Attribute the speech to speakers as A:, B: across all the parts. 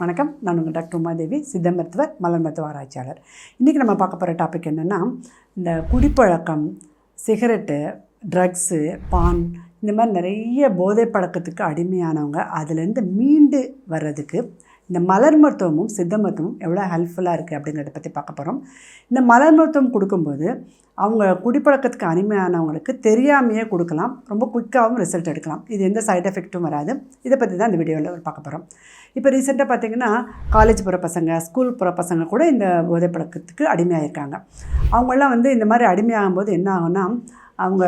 A: வணக்கம். நான் உங்கள் டாக்டர் உமாதேவி சித்த மருத்துவர் மலர் மருத்துவ ஆராய்ச்சியாளர். இன்றைக்கி நம்ம பார்க்க போகிற டாபிக் என்னென்னா இந்த குடிப்பழக்கம் சிகரெட்டு ட்ரக்ஸு பான் இந்த மாதிரி நிறைய போதை பழக்கத்துக்கு அடிமையானவங்க அதுலேருந்து மீண்டு வர்றதுக்கு இந்த மலர் மருத்துவமும் சித்த மருத்துவமும் எவ்வளோ ஹெல்ப்ஃபுல்லாக இருக்குது அப்படிங்கிறத பற்றி பார்க்க போகிறோம் இந்த மலர் மருத்துவம் கொடுக்கும்போது அவங்க குடிப்பழக்கத்துக்கு அடிமையானவங்களுக்கு தெரியாமையே கொடுக்கலாம். ரொம்ப குயிக்காகவும் ரிசல்ட் எடுக்கலாம். இது எந்த சைட் எஃபெக்ட்டும் வராது. இதை பற்றி தான் இந்த வீடியோவில் பார்க்க போகிறோம் இப்போ ரீசெண்டாக பார்த்தீங்கன்னா காலேஜ் போகிற பசங்க ஸ்கூல் போகிற பசங்க கூட இந்த போதை பழக்கத்துக்கு அடிமையாயிருக்காங்க. அவங்களாம் வந்து இந்த மாதிரி அடிமையாகும்போது என்ன ஆகும்னா அவங்க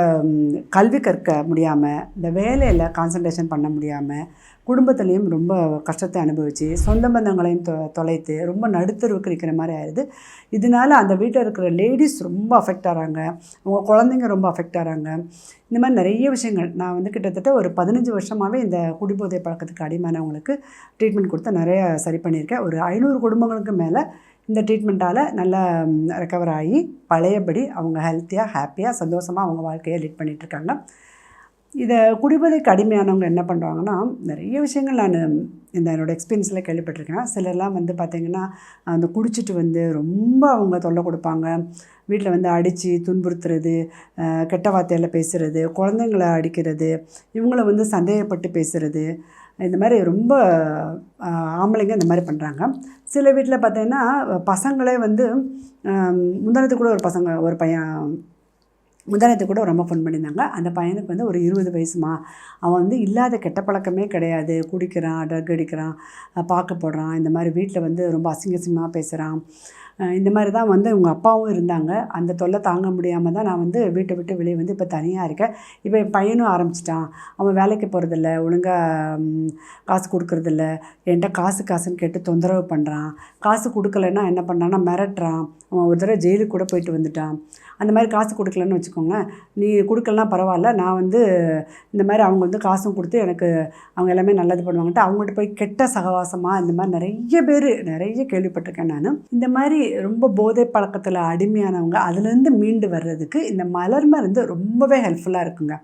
A: கல்வி கற்க முடியாமல் இந்த வேலையில் கான்சன்ட்ரேஷன் பண்ண முடியாமல் குடும்பத்துலேயும் ரொம்ப கஷ்டத்தை அனுபவித்து சொந்த பந்தங்களையும் தொ தொலைத்து ரொம்ப நடுத்தருவுக்கு இருக்கிற மாதிரி ஆயிடுது. இதனால அந்த வீட்டில் இருக்கிற லேடிஸ் ரொம்ப அஃபெக்ட் ஆகிறாங்க அவங்க குழந்தைங்க ரொம்ப அஃபெக்ட் ஆகிறாங்க இந்த மாதிரி நிறைய விஷயங்கள். நான் வந்து கிட்டத்தட்ட ஒரு பதினஞ்சு வருஷமாகவே இந்த குடிபோதை பழக்கத்துக்கு அடிமானவங்களுக்கு ட்ரீட்மெண்ட் கொடுத்து நிறைய சரி பண்ணியிருக்கேன். ஒரு ஐநூறு குடும்பங்களுக்கு மேலே இந்த ட்ரீட்மெண்ட்டால் நல்லா ரெக்கவர் ஆகி பழையபடி அவங்க ஹெல்த்தியாக ஹாப்பியாக சந்தோஷமாக அவங்க வாழ்க்கையை லீட் பண்ணிகிட்ருக்காங்க இதை குடிபோதைக்கு அடிமையானவங்க என்ன பண்ணுறாங்கன்னா நிறைய விஷயங்கள் நான் இந்த என்னோடய எக்ஸ்பீரியன்ஸில் கேள்விப்பட்டிருக்கேன். சிலர்லாம் வந்து பார்த்திங்கன்னா அந்த குடிச்சிட்டு வந்து ரொம்ப அவங்க தொல்லை கொடுப்பாங்க. வீட்டில் வந்து அடித்து துன்புறுத்துறது கெட்ட வார்த்தையில் பேசுகிறது குழந்தைங்கள அடிக்கிறது இவங்கள வந்து சந்தேகப்பட்டு பேசுகிறது இந்த மாதிரி ரொம்ப ஆம்பளைங்க இந்த மாதிரி பண்ணுறாங்க சில வீட்டில் பார்த்தீங்கன்னா பசங்களே வந்து அஹ், முந்தானத்துக்கு கூட ஒரு பசங்க ஒரு பையன் முந்தானத்துக்கு கூட ரொம்ப ஃபோன் பண்ணியிருந்தாங்க. அந்த பையனுக்கு வந்து ஒரு இருபது வயசுமா? அவன் வந்து இல்லாத கெட்ட பழக்கமே கிடையாது. குடிக்கிறான் ட்ரக் அடிக்கிறான் பார்க்க போடுறான். இந்த மாதிரி வீட்டில் வந்து ரொம்ப அசிங்க அசிங்கமாக பேசுகிறான் இந்த மாதிரி தான் வந்து உங்கள் அப்பாவும் இருந்தாங்க. அந்த தொல்லை தாங்க முடியாமல் தான் நான் வந்து வீட்டை விட்டு வெளியே வந்து இப்போ தனியாக இருக்கேன். இப்போ என் பையனும் ஆரம்பிச்சிட்டான். அவன் வேலைக்கு போகிறதில்ல ஒழுங்காக காசு கொடுக்குறதில்ல. என்கிட்ட காசு காசுன்னு கேட்டு தொந்தரவு பண்ணுறான் காசு கொடுக்கலன்னா என்ன பண்ணுறான்னா மிரட்டுறான். அவன் ஒரு தடவை ஜெயிலுக்கு கூட போயிட்டு வந்துட்டான். அந்த மாதிரி காசு கொடுக்கலன்னு வச்சுக்கோங்க நீ கொடுக்கலனா பரவாயில்ல. நான் வந்து இந்த மாதிரி அவங்க வந்து காசும் கொடுத்து எனக்கு அவங்க எல்லாமே நல்லது பண்ணுவாங்கன்ட்டு அவங்கள்ட்ட போய் கெட்ட சகவாசமாக இந்த மாதிரி நிறைய பேர் நிறைய கேள்விப்பட்டிருக்கேன் நான். இந்த மாதிரி ரொம்ப போதை பழக்கத்தில் அடிமையானவங்க அதுலேருந்து மீண்டு வர்றதுக்கு இந்த மலர் மருந்து ரொம்பவே ஹெல்ப்ஃபுல்லாக இருக்குங்க.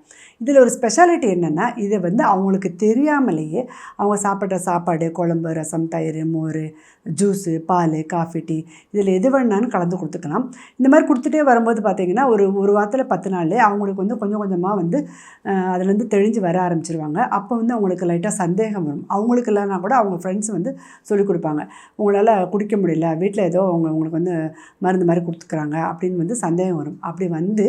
A: இதில் ஒரு ஸ்பெஷாலிட்டி என்னென்னா இதை வந்து அவங்களுக்கு தெரியாமலேயே அவங்க சாப்பிட்ற சாப்பாடு குழம்பு ரசம் தயிர் மோர் ஜூஸு பால் காஃபி டீ இதில் எது வேணாலும் கலந்து கொடுத்துக்கலாம். இந்த மாதிரி கொடுத்துட்டே வரும்போது பார்த்திங்கன்னா ஒரு ஒரு வாரத்தில் பத்து நாள்லேயே அவங்களுக்கு வந்து கொஞ்சம் கொஞ்சமாக வந்து அதுலேருந்து தெளிஞ்சு வர ஆரம்பிச்சிருவாங்க. அப்போ வந்து அவங்களுக்கு லைட்டாக சந்தேகம் வரும். அவங்களுக்கு இல்லைனா கூட அவங்க ஃப்ரெண்ட்ஸ் வந்து சொல்லிக் கொடுப்பாங்க. உங்களால் குடிக்க முடியல வீட்டில் ஏதோ அவங்க உங்களுக்கு வந்து மருந்து மாதிரி கொடுத்துக்குறாங்க அப்படின்னு வந்து சந்தேகம் வரும். அப்படி வந்து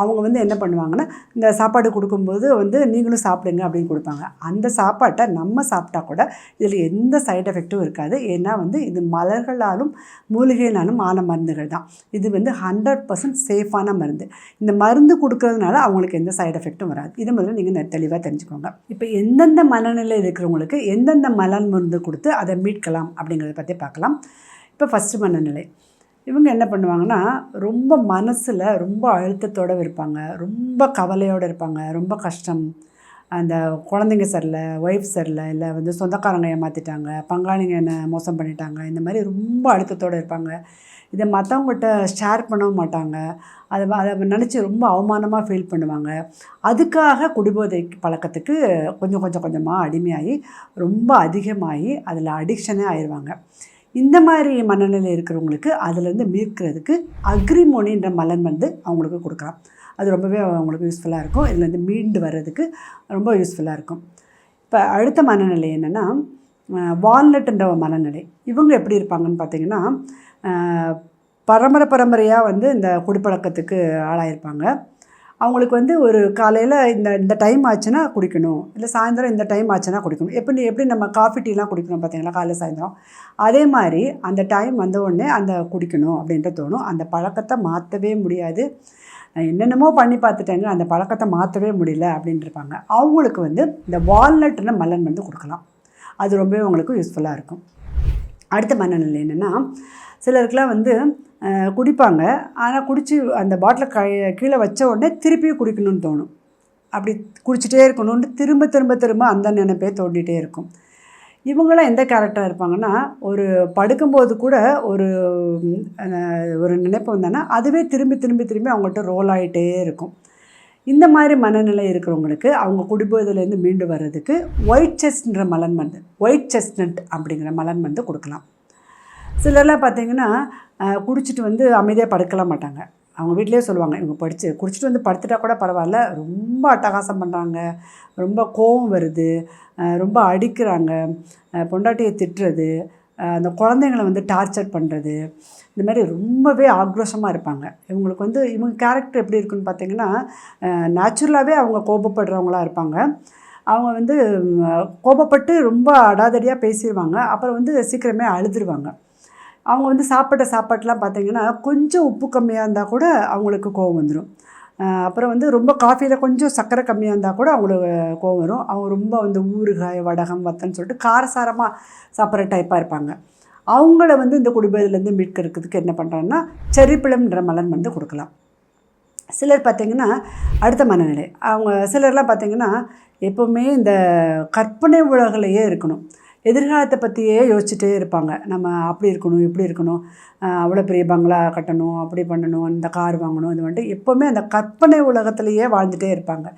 A: அவங்க வந்து என்ன பண்ணுவாங்கன்னா இந்த சாப்பாடு கொடுக்கும்போது வந்து நீங்களும் சாப்பிடுங்க அப்படின்னு கொடுப்பாங்க. அந்த சாப்பாட்டை நம்ம சாப்பிட்டா கூட இதில் எந்த சைட் எஃபெக்ட்டும் இருக்காது. ஏன்னா வந்து இது மலர்களாலும் மூலிகையினாலும் ஆன மருந்துகள் தான். இது வந்து ஹண்ட்ரட் பர்சன்ட் சேஃபான மருந்து. இந்த மருந்து கொடுக்கறதுனால அவங்களுக்கு எந்த சைட் எஃபெக்ட்டும் வராது. இது முதல்ல நீங்கள் தெளிவாக தெரிஞ்சுக்கோங்க. இப்போ எந்தெந்த மனநிலை இருக்கிறவங்களுக்கு எந்தெந்த மலர் மருந்து கொடுத்து அதை மீட்கலாம் அப்படிங்கிறத பற்றி பார்க்கலாம். இப்போ ஃபஸ்ட்டு மனநிலை. இவங்க என்ன பண்ணுவாங்கன்னா ரொம்ப மனசில் ரொம்ப அழுத்தத்தோடு இருப்பாங்க. ரொம்ப கவலையோடு இருப்பாங்க. ரொம்ப கஷ்டம். அந்த குழந்தைங்க சரியில்லை ஒய்ஃப் சரியில்லை இல்லை வந்து சொந்தக்காரங்க ஏமாற்றிட்டாங்க பங்காளிங்க என்ன மோசம் பண்ணிட்டாங்க இந்த மாதிரி ரொம்ப அழுத்தத்தோடு இருப்பாங்க. இதை மற்றவங்ககிட்ட ஷேர் பண்ணவும் மாட்டாங்க. அதை அதை நினச்சி ரொம்ப அவமானமாக ஃபீல் பண்ணுவாங்க. அதுக்காக குடிபோதை பழக்கத்துக்கு கொஞ்சம் கொஞ்சம் கொஞ்சமாக அடிமையாகி ரொம்ப அதிகமாகி அதில் அடிக்ஷனே ஆயிடுவாங்க இந்த மாதிரி மனநிலை இருக்கிறவங்களுக்கு அதுலேருந்து மீட்கிறதுக்கு அக்ரிமோனின்ற மலன் வந்து அவங்களுக்கு கொடுக்கலாம். அது ரொம்பவே அவங்களுக்கு யூஸ்ஃபுல்லாக இருக்கும். இதுலேருந்து மீண்டு வர்றதுக்கு ரொம்ப யூஸ்ஃபுல்லாக இருக்கும். இப்போ அடுத்த மனநிலை என்னென்னா வால்நட்டுன்ற மனநிலை. இவங்க எப்படி இருப்பாங்கன்னு பார்த்தீங்கன்னா பரம்பரை பரம்பரையாக வந்து இந்த குடிப்பழக்கத்துக்கு ஆளாயிருப்பாங்க. அவங்களுக்கு வந்து ஒரு காலையில் இந்த இந்த டைம் ஆச்சுன்னா குடிக்கணும். இல்லை சாயந்தரம் இந்த டைம் ஆச்சுன்னா குடிக்கணும். எப்படி எப்படி நம்ம காஃபி டீலாம் குடிக்கணும் பார்த்தீங்களா காலையில் சாயந்தரம். அதே மாதிரி அந்த டைம் வந்த உடனே அந்த குடிக்கணும் அப்படின்ட்டு தோணும். அந்த பழக்கத்தை மாற்றவே முடியாது. நான் என்னென்னமோ பண்ணி பார்த்துட்டேங்க அந்த பழக்கத்தை மாற்றவே முடியல அப்படின்ட்டு இருப்பாங்க அவங்களுக்கு வந்து இந்த வால்நட்னு மலன் வந்து கொடுக்கலாம். அது ரொம்பவே அவங்களுக்கு யூஸ்ஃபுல்லாக இருக்கும். அடுத்த மனநிலை என்னென்னா சிலருக்குலாம் வந்து குடிப்பாங்க. ஆனால் குடித்து அந்த பாட்டிலை க கீழே வச்ச உடனே திருப்பியும் குடிக்கணும்னு தோணும். அப்படி குடிச்சிட்டே இருக்கணும்னு திரும்ப திரும்ப திரும்ப அந்த நினைப்பே தோண்டிகிட்டே இருக்கும். இவங்களாம் எந்த கேரக்டராக இருப்பாங்கன்னா ஒரு படுக்கும்போது கூட ஒரு ஒரு நினைப்பு வந்தோன்னா அதுவே திரும்பி திரும்பி திரும்பி அவங்கள்ட்ட ரோல் ஆகிட்டே இருக்கும். இந்த மாதிரி மனநிலை இருக்கிறவங்களுக்கு அவங்க குடிபோதையிலேருந்து மீண்டு வர்றதுக்கு ஒயிட் செஸ்ட்ன்ற மலன் மருந்து ஒயிட் செஸ்ட்நட் அப்படிங்கிற மலன் மருந்து கொடுக்கலாம். சிலர்லாம் பார்த்தீங்கன்னா குடிச்சிட்டு வந்து அமைதியாக படுக்கலாம் மாட்டாங்க. அவங்க வீட்டிலேயே சொல்லுவாங்க இவங்க படித்து குடிச்சிட்டு வந்து படுத்துட்டா கூட பரவாயில்ல ரொம்ப அட்டகாசம் பண்ணுறாங்க ரொம்ப கோவம் வருது ரொம்ப அடிக்கிறாங்க பொண்டாட்டியை திட்டுறது அந்த குழந்தைங்களை வந்து டார்ச்சர் பண்ணுறது இந்த மாதிரி ரொம்பவே ஆக்ரோஷமாக இருப்பாங்க. இவங்களுக்கு வந்து இவங்க கேரக்டர் எப்படி இருக்குன்னு பார்த்தீங்கன்னா நேச்சுரலாகவே அவங்க கோபப்படுறவங்களா இருப்பாங்க. அவங்க வந்து கோபப்பட்டு ரொம்ப அடாதடியாக பேசிடுவாங்க. அப்புறம் வந்து சீக்கிரமே அழுதுருவாங்க. அவங்க வந்து சாப்பிட்ட சாப்பாட்டெலாம் பார்த்தீங்கன்னா கொஞ்சம் உப்பு கம்மியாக இருந்தால் கூட அவங்களுக்கு கோவம் வந்துடும் அப்புறம் வந்து ரொம்ப காஃபியில் கொஞ்சம் சர்க்கரை கம்மியாக இருந்தால் கூட அவங்களுக்கு கோவம் வரும். அவங்க ரொம்ப வந்து ஊறுகாய் வடகம் வத்தன்னு சொல்லிட்டு காரசாரமாக சாப்பிட்ற டைப்பாக இருப்பாங்க. அவங்கள வந்து இந்த குடிபோதையிலேருந்து மீட்கிறதுக்கு என்ன பண்ணுறாங்கன்னா செரிப்பிளம்ன்ற மலன் வந்து கொடுக்கலாம். சிலர் பார்த்திங்கன்னா அடுத்த மனநிலை. அவங்க சிலர்லாம் பார்த்திங்கன்னா எப்போவுமே இந்த கற்பனை உலகிலேயே இருக்கணும். எதிர்காலத்தை பற்றியே யோசிச்சுட்டே இருப்பாங்க. நம்ம அப்படி இருக்கணும் இப்படி இருக்கணும் அவ்வளோ பெரிய பங்களா கட்டணும் அப்படி பண்ணணும் இந்த கார் வாங்கணும் இது வந்துட்டு எப்போவுமே அந்த கற்பனை உலகத்திலேயே வாழ்ந்துகிட்டே இருப்பாங்க.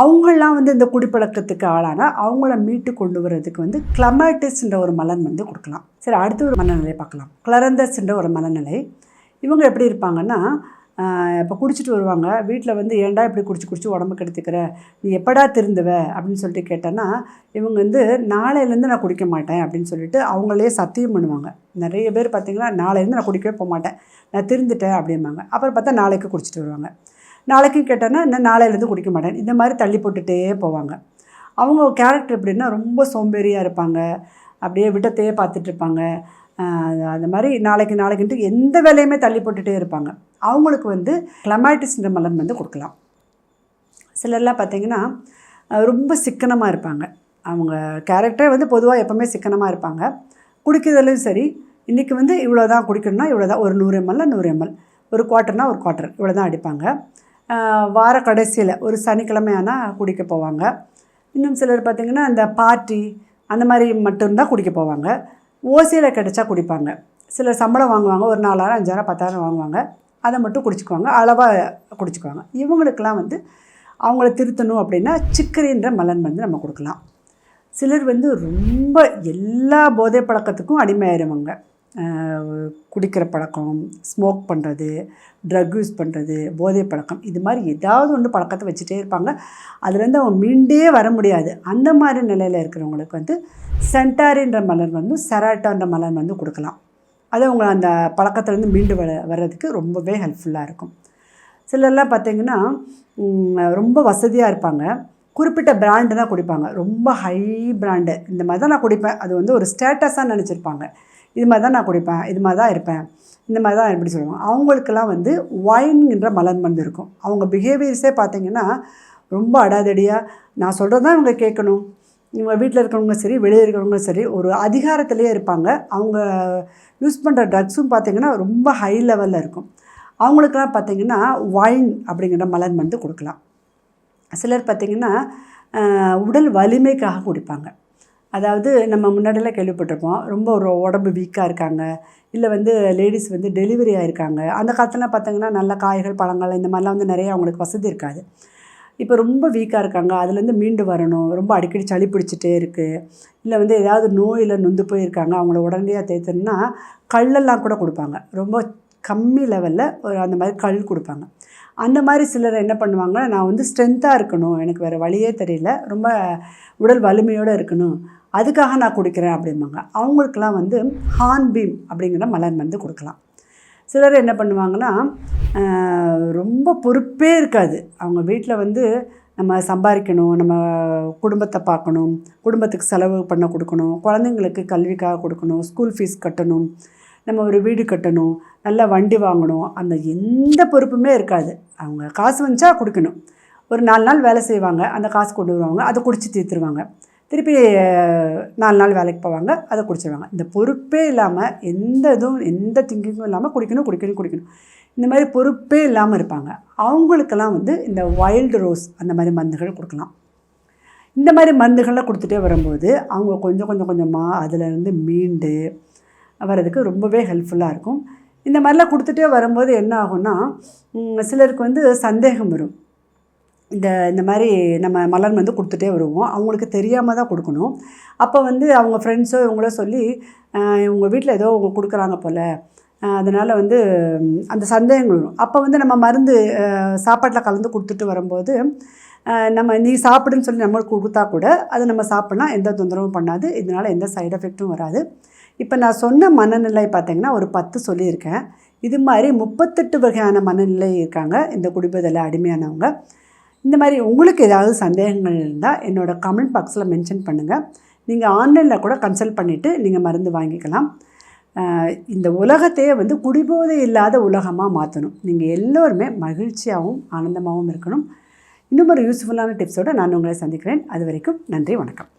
A: அவங்களாம் வந்து இந்த குடிப்பழக்கத்துக்கு ஆளானால் அவங்கள மீட்டு கொண்டு வர்றதுக்கு வந்து கிளமேட்டிஸ்ன்ற ஒரு மலன் வந்து கொடுக்கலாம். சரி அடுத்து ஒரு மனநிலை பார்க்கலாம். கிளரந்தஸ்ன்ற ஒரு மனநிலை. இவங்க எப்படி இருப்பாங்கன்னா இப்போ குடிச்சிட்டு வருவாங்க. வீட்டில் வந்து ஏன்டா இப்படி குடிச்சு குடிச்சு உடம்பு கெடுத்துக்கிற? நீ எப்படா திருந்துவ? அப்படின்னு சொல்லிட்டு கேட்டேன்னா இவங்க வந்து நாளையிலேருந்து நான் குடிக்க மாட்டேன் அப்படின்னு சொல்லிட்டு அவங்களே சத்தியம் பண்ணுவாங்க. நிறைய பேர் பார்த்திங்கன்னா நாளையிலேருந்து நான் குடிக்கவே போக மாட்டேன் நான் திருந்துட்டேன் அப்படிம்பாங்க. அப்புறம் பார்த்தா நாளைக்கு குடிச்சிட்டு வருவாங்க. நாளைக்கும் கேட்டேன்னா நான் நாளையிலேருந்து குடிக்க மாட்டேன். இந்த மாதிரி தள்ளி போட்டுகிட்டே போவாங்க. அவங்க கேரக்டர் எப்படின்னா ரொம்ப சோம்பேறியாக இருப்பாங்க. அப்படியே விட்டத்தையே பார்த்துட்ருப்பாங்க அந்த மாதிரி நாளைக்கு நாளைக்குன்ட்டு எந்த வேலையுமே தள்ளி போட்டுகிட்டே இருப்பாங்க. அவங்களுக்கு வந்து கிளமாட்டிஸ்ன்ற மலர் வந்து கொடுக்கலாம். சிலர்லாம் பார்த்திங்கன்னா ரொம்ப சிக்கனமாக இருப்பாங்க. அவங்க கேரக்டரே வந்து பொதுவாக எப்போவுமே சிக்கனமாக இருப்பாங்க. குடிக்கிறதுலையும் சரி இன்றைக்கி வந்து இவ்வளோ தான் குடிக்கணும்னா இவ்வளோ தான் ஒரு நூறு எம்எல்ல நூறு எம்எல் ஒரு குவார்ட்டர்னா ஒரு குவார்ட்டர் இவ்வளோ தான் அடிப்பாங்க வார கடைசியில் ஒரு சனிக்கிழமை ஆனால் குடிக்க போவாங்க. இன்னும் சிலர் பார்த்திங்கன்னா இந்த பார்ட்டி அந்த மாதிரி மட்டும்தான் குடிக்க போவாங்க. ஓசியில் கிடச்சா குடிப்பாங்க. சிலர் சம்பளம் வாங்குவாங்க. ஒரு நாலாயிரம் அஞ்சாயிரம் பத்தாயிரம் வாங்குவாங்க. அதை மட்டும் குடிச்சுக்குவாங்க அளவாக குடிச்சுக்குவாங்க. இவங்களுக்கெல்லாம் வந்து அவங்கள திருத்தணும் அப்படின்னா சிக்கரின்ற மலன் வந்து நம்ம கொடுக்கலாம். சிலர் வந்து ரொம்ப எல்லா போதை பழக்கத்துக்கும் அடிமையாயிருவாங்க. குடிக்கிற பழக்கம் ஸ்மோக் பண்ணுறது ட்ரக் யூஸ் பண்ணுறது போதை பழக்கம் இது மாதிரி ஏதாவது ஒன்று பழக்கத்தை வச்சுட்டே இருப்பாங்க. அதுலேருந்து அவங்க மீண்டே வர முடியாது. அந்த மாதிரி நிலையில் இருக்கிறவங்களுக்கு வந்து சென்டாரின்ற மலர் வந்து செராட்டான்ற மலர் வந்து கொடுக்கலாம். அது அவங்க அந்த பழக்கத்துலேருந்து மீண்டு வர வர்றதுக்கு ரொம்பவே ஹெல்ப்ஃபுல்லாக இருக்கும். சிலர்லாம் பார்த்தீங்கன்னா ரொம்ப வசதியாக இருப்பாங்க. குறிப்பிட்ட பிராண்டு தான் குடிப்பாங்க. ரொம்ப ஹை பிராண்டு இந்த மாதிரி தான் நான் குடிப்பேன். அது வந்து ஒரு ஸ்டேட்டஸாக நினச்சிருப்பாங்க. இது மாதிரி தான் நான் குடிப்பேன். இது மாதிரி தான் இருப்பேன். இந்த மாதிரி தான் எப்படி சொல்லுவாங்க. அவங்களுக்கெல்லாம் வந்து ஒயின்கிற மலன் மருந்து இருக்கும். அவங்க பிஹேவியர்ஸே பார்த்திங்கன்னா ரொம்ப அடாதடியாக நான் சொல்கிறது தான் இவங்க கேட்கணும். வீட்டில் இருக்கிறவங்க சரி வெளியே இருக்கிறவங்க சரி ஒரு அதிகாரத்திலேயே இருப்பாங்க. அவங்க யூஸ் பண்ணுற ட்ரக்ஸும் பார்த்திங்கன்னா ரொம்ப ஹை லெவலில் இருக்கும். அவங்களுக்கெல்லாம் பார்த்திங்கன்னா வைன் அப்படிங்கிற மலர் மருந்து கொடுக்கலாம். சிலர் பார்த்திங்கன்னா உடல் வலிமைக்காக குடிப்பாங்க. அதாவது நம்ம முன்னாடியெல்லாம் கேள்விப்பட்டிருப்போம் ரொம்ப ஒரு உடம்பு வீக்காக இருக்காங்க இல்லை வந்து லேடிஸ் வந்து டெலிவரி ஆகிருக்காங்க அந்த காலத்துலாம் பார்த்திங்கன்னா நல்ல காய்கள் பழங்கள் இந்த மாதிரிலாம் வந்து நிறைய அவங்களுக்கு வசதி இருக்காது. இப்போ ரொம்ப வீக்காக இருக்காங்க. அதுலேருந்து மீண்டு வரணும். ரொம்ப அடிக்கடி சளி பிடிச்சிட்டே இருக்குது இல்லை வந்து ஏதாவது நோயில் நொந்து போயிருக்காங்க. அவங்கள உடனடியாக தேய்த்தணும்னா கல்லெல்லாம் கூட கொடுப்பாங்க. ரொம்ப கம்மி லெவலில் ஒரு அந்த மாதிரி கல் கொடுப்பாங்க. அந்த மாதிரி சிலர் என்ன பண்ணுவாங்க நான் வந்து ஸ்ட்ரென்த்தாக இருக்கணும். எனக்கு வேறு வழியே தெரியல. ரொம்ப உடல் வலிமையோடு இருக்கணும். அதுக்காக நான் குடிக்கிறேன் அப்படிம்பாங்க. அவங்களுக்கெல்லாம் வந்து ஹார்ன்பீம் அப்படிங்கிற மலர் மருந்து கொடுக்கலாம். சிலர் என்ன பண்ணுவாங்கன்னா ரொம்ப பொறுப்பே இருக்காது. அவங்க வீட்டில் வந்து நம்ம சம்பாதிக்கணும் நம்ம குடும்பத்தை பார்க்கணும் குடும்பத்துக்கு செலவு பண்ண கொடுக்கணும் குழந்தைங்களுக்கு கல்விக்காக கொடுக்கணும் ஸ்கூல் ஃபீஸ் கட்டணும் நம்ம ஒரு வீடு கட்டணும் நல்ல வண்டி வாங்கணும் அந்த எந்த பொறுப்புமே இருக்காது. அவங்க காசு வந்துச்சா கொடுக்கணும். ஒரு நாலு நாள் வேலை செய்வாங்க அந்த காசு கொண்டு வருவாங்க அதை குடிச்சு தீர்த்துருவாங்க. திருப்பி நாலு நாள் வேலைக்கு போவாங்க அதை குடிச்சிருவாங்க. இந்த பொறுப்பே இல்லாமல் எந்த இதுவும் எந்த திங்கிங்கும் இல்லாமல் குடிக்கணும் குடிக்கணும் குடிக்கணும். இந்த மாதிரி பொறுப்பே இல்லாமல் இருப்பாங்க. அவங்களுக்கெல்லாம் வந்து இந்த வைல்டு ரோஸ் அந்த மாதிரி மருந்துகள் கொடுக்கலாம். இந்த மாதிரி மருந்துகள்லாம் கொடுத்துட்டே வரும்போது அவங்க கொஞ்சம் கொஞ்சம் கொஞ்சமாக அதிலேருந்து மீண்டு வர்றதுக்கு ரொம்பவே ஹெல்ப்ஃபுல்லாக இருக்கும். இந்த மாதிரிலாம் கொடுத்துட்டே வரும்போது என்ன ஆகும்னா சிலருக்கு வந்து சந்தேகம் வரும். இந்த இந்த மாதிரி நம்ம மலர் வந்து கொடுத்துட்டே வருவோம். அவங்களுக்கு தெரியாமல் தான் கொடுக்கணும். அப்போ வந்து அவங்க ஃப்ரெண்ட்ஸோ இவங்களோ சொல்லி உங்கள் வீட்டில் ஏதோ அவங்க கொடுக்குறாங்க போல் அதனால் வந்து அந்த சந்தேகங்கள் வரும். அப்போ வந்து நம்ம மருந்து சாப்பாட்டில் கலந்து கொடுத்துட்டு வரும்போது நம்ம நீ சாப்பிடுன்னு சொல்லி நம்மளுக்கு கொடுத்தா கூட அதை நம்ம சாப்பிட்லாம் எந்த தொந்தரவும் பண்ணாது இதனால் எந்த சைடு எஃபெக்ட்டும் வராது. இப்போ நான் சொன்ன மனநிலை பார்த்திங்கன்னா ஒரு பத்து சொல்லியிருக்கேன். இது மாதிரி முப்பத்தெட்டு வகையான மனநிலை இருக்காங்க இந்த குடிபதில் அடிமையானவங்க. இந்த மாதிரி உங்களுக்கு ஏதாவது சந்தேகங்கள் இருந்தால் என்னோடய கமெண்ட் பாக்ஸில் மென்ஷன் பண்ணுங்கள் நீங்கள் ஆன்லைனில் கூட கன்சல்ட் பண்ணிவிட்டு நீங்கள் மருந்து வாங்கிக்கலாம். இந்த உலகத்தையே வந்து குடிபோதை இல்லாத உலகமாக மாற்றணும் நீங்கள் எல்லோருமே மகிழ்ச்சியாகவும் ஆனந்தமாகவும் இருக்கணும். இன்னும் ஒரு யூஸ்ஃபுல்லான டிப்ஸோடு நான் உங்களை சந்திக்கிறேன். அது வரைக்கும் நன்றி வணக்கம்.